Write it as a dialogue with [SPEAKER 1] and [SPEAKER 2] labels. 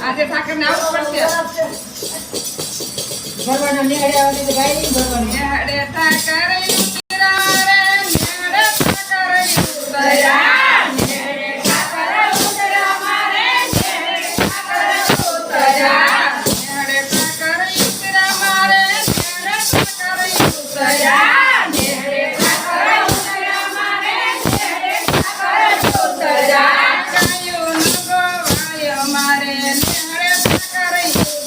[SPEAKER 1] આજે ઠાકર
[SPEAKER 2] ને આવવું પડશે
[SPEAKER 1] ભરવાનો નિહાળે આવવાની ગાય નહીં ભરવાની
[SPEAKER 2] ઠાકર